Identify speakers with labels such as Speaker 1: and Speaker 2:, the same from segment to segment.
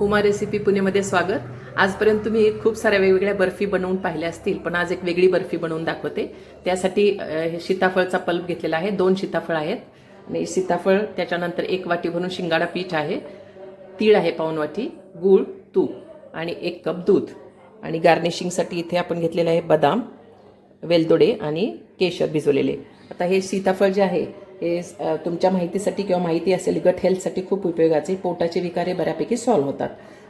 Speaker 1: Uma recipe पुणेमध्ये स्वागत. आजपर्यंत तुम्ही खूप साऱ्या वेगवेगळ्या बर्फी बनवून पाहिल्या असतील पण आज एक वेगळी बर्फी बनवून दाखवते. त्यासाठी हे सीताफळचा पल्प घेतलेला आहे. दोन सीताफळ आहेत. आणि सीताफळ त्याच्यानंतर एक वाटी भरून शिंगाडा पीठ आहे. तीळ आहे पाऊन वाटी गूळ तूप आणि एक कप दूध. आणि गार्निशिंगसाठी इथे आपण घेतलेलं आहे बदाम वेलदोडे आणि केशर भिजवलेले. आता हे सीताफळ जे आहे हे तुमच्या माहितीसाठी किंवा माहिती असेल गट हेल्थसाठी खूप उपयोगाचे. पोटाचे विकार हे बऱ्यापैकी सॉल्व्ह होतात.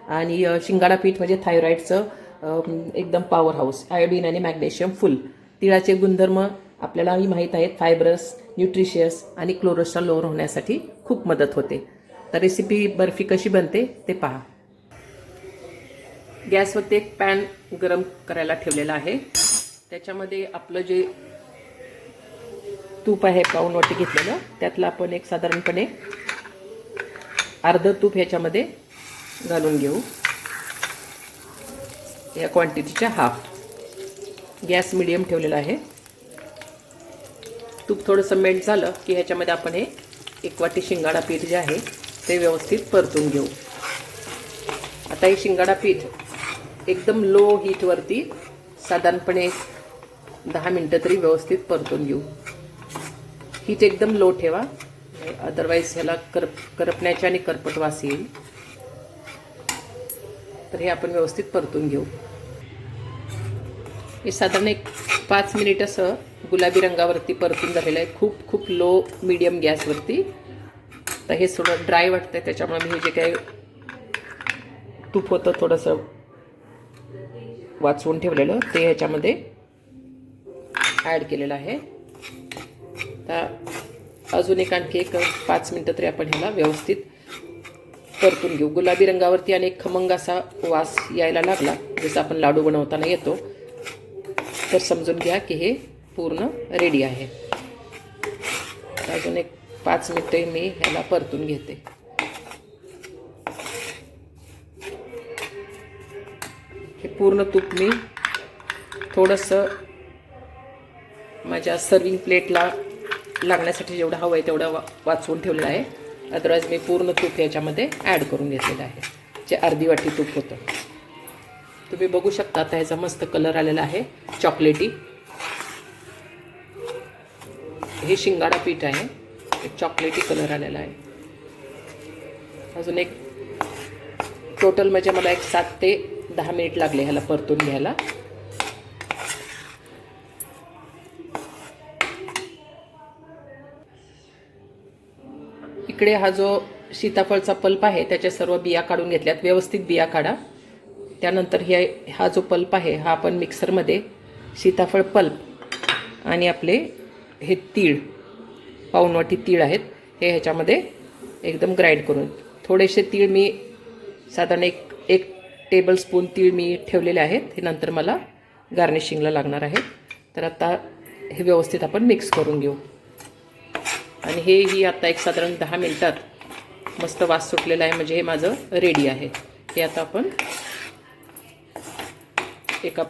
Speaker 1: आणि शिंगाडा पीठ म्हणजे थायरॉईडचं एकदम पॉवर हाऊस आयोडीन आणि मॅग्नेशियम फुल तिळाचे गुणधर्म आपल्यालाही माहीत आहेत. फायब्रस न्यूट्रिशियस आणि क्लोरोस्ट्रॉल लोअर होण्यासाठी खूप मदत होते. तर रेसिपी बर्फी कशी बनते ते पहा. गॅसवरती एक पॅन गरम करायला ठेवलेला आहे. त्याच्यामध्ये आपलं जे तूप आहे पाऊन वाटी घेतलेलं. त्यातलं आपण एक साधारणपणे अर्ध तूप ह्याच्यामध्ये घालून घेऊ. या क्वांटिटीच्या हाफ गॅस मिडियम ठेवलेला आहे. तूप थोडंसं मेल्ट झालं की ह्याच्यामध्ये आपण हे एक वाटी शिंगाडा पीठ जे आहे ते व्यवस्थित परतून घेऊ. आता हे शिंगाडा पीठ एकदम लो हीटवरती साधारणपणे दहा मिनटं तरी व्यवस्थित परतून घेऊ. हीट एकदम लो ठेवा. अदरवाईज ह्याला करप करपण्याची आणि करपट वास येईल. तर हे आपण व्यवस्थित परतून घेऊ. हे साधारण एक पाच मिनिट असं गुलाबी रंगावरती परतून झालेलं आहे. खूप खूप लो मिडियम गॅसवरती. तर हे थोडं ड्राय वाटतंय त्याच्यामुळे मी हे जे काही तूप होतं थोडंसं वाचवून ठेवलेलं ते ह्याच्यामध्ये ॲड केलेलं आहे. तर अजून एक आणखी एक पाच मिनटं तरी आपण ह्याला व्यवस्थित परतून घेऊ. गुलाबी रंगावरती आणि एक खमंग असा वास यायला लागला जसं आपण लाडू बनवताना येतो. तर समजून घ्या की हे पूर्ण रेडी आहे. अजून एक पाच मिनटं मी ह्याला परतून घेते. हे पूर्ण तूप मी थोडंसं माझ्या सर्विंग प्लेटला लागण्यासाठी जेवढं हवं आहे तेवढं वा वाचवून ठेवलेलं आहे. अदरवाईज मी पूर्ण तूप याच्यामध्ये ॲड करून घेतलेलं आहे. जे अर्धी वाटी तूप होतं. तुम्ही बघू शकता आता ह्याचा मस्त कलर आलेला आहे. चॉकलेटी हे शिंगाडा पीठ आहे. एक चॉकलेटी कलर आलेला आहे. अजून एक टोटल म्हणजे मला एक सात ते दहा मिनिट लागले ह्याला परतून घ्यायला. इकडे हा जो सीताफळचा पल्प आहे त्याच्या सर्व बिया काढून घेतल्यात व्यवस्थित बिया काढा. त्यानंतर हे हा जो पल्प आहे हा आपण मिक्सरमध्ये सीताफळ पल्प आणि आपले हे तीळ पाऊनवाटी तीळ आहेत हे ह्याच्यामध्ये एकदम ग्राइंड करून. थोडेसे तीळ मी साधारण एक एक टेबलस्पून तीळ मी ठेवलेले आहेत हे नंतर मला गार्निशिंगला लागणार आहे. तर आता हे व्यवस्थित आपण मिक्स करून घेऊ. आणि हे ही आता एक साधारण दहा मिनटात मस्त वास सुटलेला आहे म्हणजे हे माझं रेडी आहे. हे आता आपण एका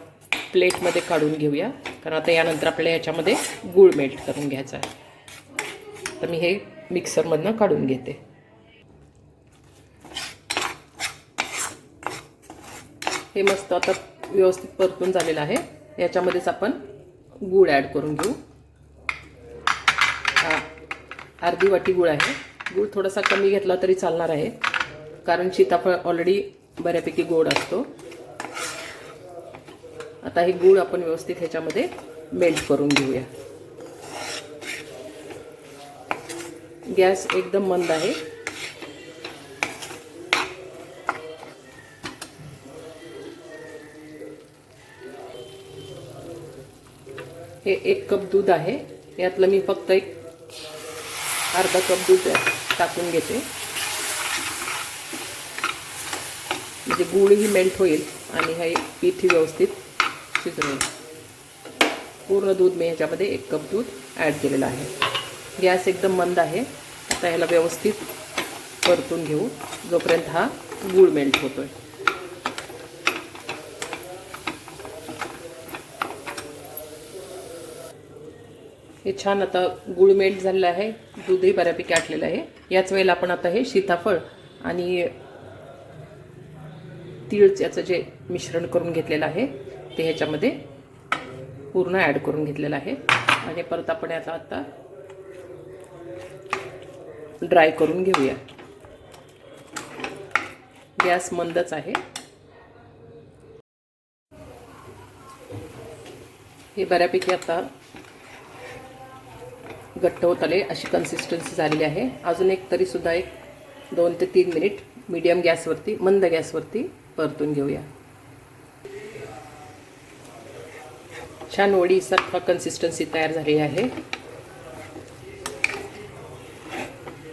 Speaker 1: प्लेटमध्ये काढून घेऊया कारण आता यानंतर आपल्याला याच्यामध्ये गूळ मेल्ट करून घ्यायचा आहे. तर मी हे मिक्सरमधनं काढून घेते. हे मस्त आता व्यवस्थित परतून झालेलं आहे. याच्यामध्येच आपण गूळ ॲड करून घेऊ हा अर्धी वाटी गूळ आहे. गूळ थोडासा कमी घेतला तरी चालणार आहे. कारण सीताफळ ऑलरेडी बऱ्यापैकी गोड असतो. आता हे गूळ आपण व्यवस्थित ह्याच्यामध्ये मेल्ट करून घेऊया. गॅस एकदम मंद आहे. हे एक कप दूध आहे. यातलं मी फक्त एक अर्धा कप दूध टाकून घेते. म्हणजे गुळही मेल्ट होईल आणि हे पीठही व्यवस्थित शिजवेल पूर्ण दूध मी ह्याच्यामध्ये एक कप दूध ॲड केलेलं आहे. गॅस एकदम मंद आहे. आता ह्याला व्यवस्थित परतून घेऊ. जोपर्यंत हा गूळ मेल्ट आहे हे छान आता गुळमेट झालेलं आहे दूधही बऱ्यापैकी आटलेलं आहे. याच वेळेला आपण आता हे सीताफळ आणि तीळ याचं जे मिश्रण करून घेतलेलं आहे ते ह्याच्यामध्ये पूर्ण ॲड करून घेतलेलं आहे. आणि परत आपण याचा आता ड्राय करून घेऊया. गॅस मंदच आहे. हे बऱ्यापैकी आता घट्ट होत आले अशी कन्सिस्टन्सी झालेली आहे. अजून एक तरीसुद्धा एक दोन ते तीन मिनिट मीडियम गॅसवरती मंद गॅसवरती परतून घेऊया. छान वडीसारखा कन्सिस्टन्सी तयार झाली आहे.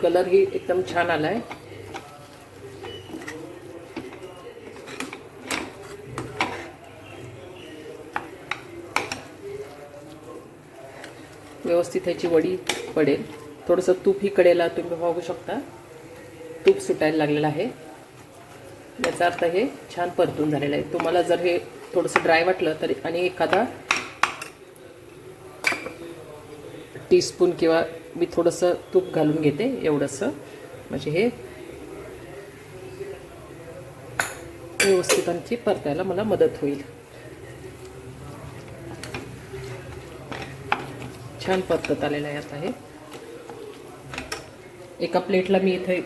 Speaker 1: कलर ही एकदम छान आला आहे व्यवस्थित ह्याची वडी पडेल. थोडंसं तूप ही कडेला तुम्ही पाहू शकता. तूप सुटायला लागलेलं आहे. याचा अर्थ हे छान परतून झालेलं आहे. तुम्हाला जर हे थोडंसं ड्राय वाटलं तरी आणि एखादा टीस्पून किंवा मी थोडंसं तूप घालून घेते एवढंसं. म्हणजे हे व्यवस्थित आणखी परतायला मला मदत होईल. छान परतत आलेलं आहे आता हे. एका प्लेटला मी इथे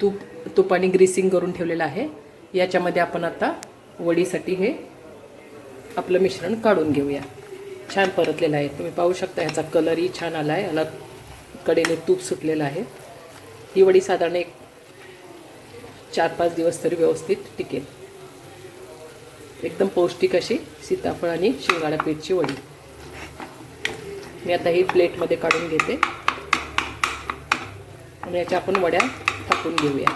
Speaker 1: तूप तुपाने ग्रीसिंग करून ठेवलेलं आहे. याच्यामध्ये आपण आता वडीसाठी हे आपलं मिश्रण काढून घेऊया. छान परतलेलं आहे. तुम्ही पाहू शकता ह्याचा कलरही छान आला आहे याला कडेने तूप सुटलेलं आहे. ही वडी साधारण एक चार पाच दिवस तरी व्यवस्थित टिकेल. एकदम पौष्टिक अशी सीताफळ आणि शिंगाडा पीठची वडी. मी आता ही प्लेटमध्ये काढून घेते. आणि याच्या आपण वड्या थापून घेऊया.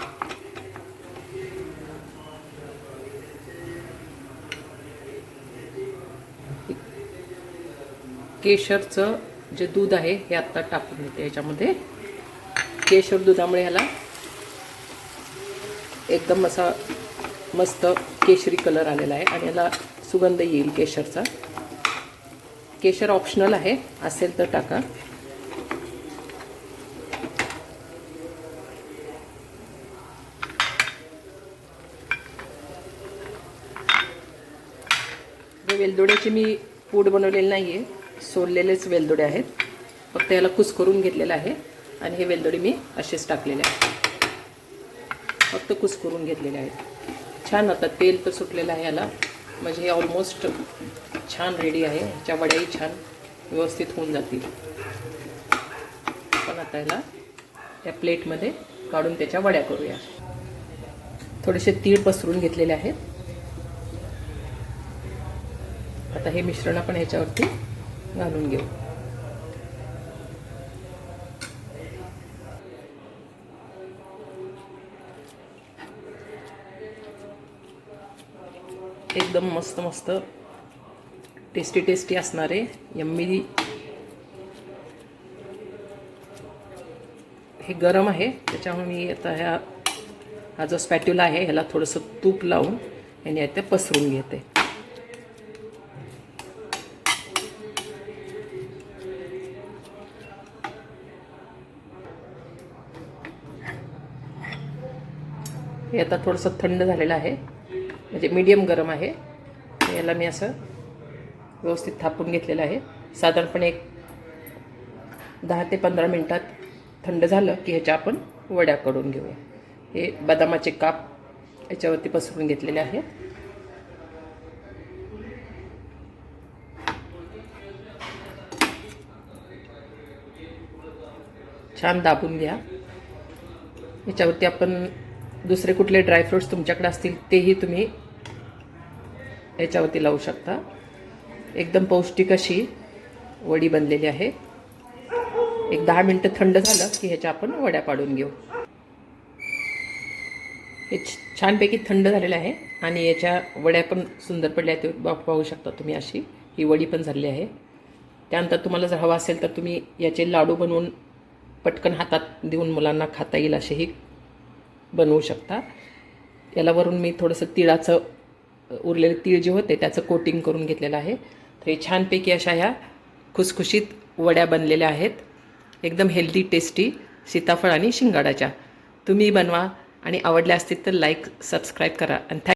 Speaker 1: केशरचं जे दूध आहे हे आत्ता टाकून घेते याच्यामध्ये. केशर दुधामुळे ह्याला एकदम असा मस्त केशरी कलर आलेला आहे. आणि याला सुगंध येईल केशरचा. केशर ऑप्शनल आहे असेल तर टाका. हे वेलदोड्याचे मी पूड बनवलेले नाही आहे सोललेलेच वेलदोडे आहेत. फक्त याला कुस करून घेतलेलं आहे आणि हे वेलदोडे मी असेच टाकलेले आहेत. फक्त कुस करून घेतलेले आहेत. छान आता तेल तर सुटलेलं आहे याला. म्हणजे हे ऑलमोस्ट छान रेडी आहे. ह्याच्या वड्याही छान व्यवस्थित होऊन जातील. पण आता याला या प्लेटमध्ये काढून त्याच्या वड्या करूया. थोडेसे तीळ पसरून घेतलेले आहेत. आता हे मिश्रण आपण ह्याच्यावरती घालून घेऊ. एकदम मस्त मस्त टेस्टी टेस्टी असणारे यम्मी हे गरम आहे. त्याच्यामुळे मी आता ह्या हा जो स्पॅट्युला आहे ह्याला थोडंसं तूप लावून आणि आता पसरून घेते. हे आता थोडंसं थंड झालेलं आहे. म्हणजे मीडियम गरम आहे. याला मी असं व्यवस्थित थापून घेतलेलं आहे. साधारणपणे एक दहा ते पंधरा मिनटात थंड झालं की ह्याच्या आपण वड्या करून घेऊया. हे बदामाचे काप याच्यावरती पसरून घेतलेले आहेत. छान दाबून घ्या. याच्यावरती आपण दुसरे कुठले ड्रायफ्रूट्स तुमच्याकडे असतील तेही तुम्ही याच्यावरती लावू शकता. एकदम पौष्टिक अशी वडी बनलेली आहे. एक दहा मिनटं थंड झालं की ह्याच्या आपण वड्या पाडून घेऊ. हे छानपैकी थंड झालेलं आहे आणि याच्या वड्या पण सुंदर पडल्या आहेत. पाहू शकता तुम्ही अशी. ही वडी पण झालेली आहे. त्यानंतर तुम्हाला जर हवा असेल तर तुम्ही याचे लाडू बनवून पटकन हातात देऊन मुलांना खाता येईल असेही बनवू शकता. याला वरून मी थोडंसं तिळाचं उरलेले तीळ जे होते त्याचं कोटिंग करून घेतलेलं आहे. तर हे छानपैकी अशा ह्या खुसखुशीत वड्या बनलेल्या आहेत. एकदम हेल्दी टेस्टी सीताफळ आणि शिंगाडाच्या. तुम्ही बनवा आणि आवडल्या असतील तर लाईक सबस्क्राईब करा. आणि थँक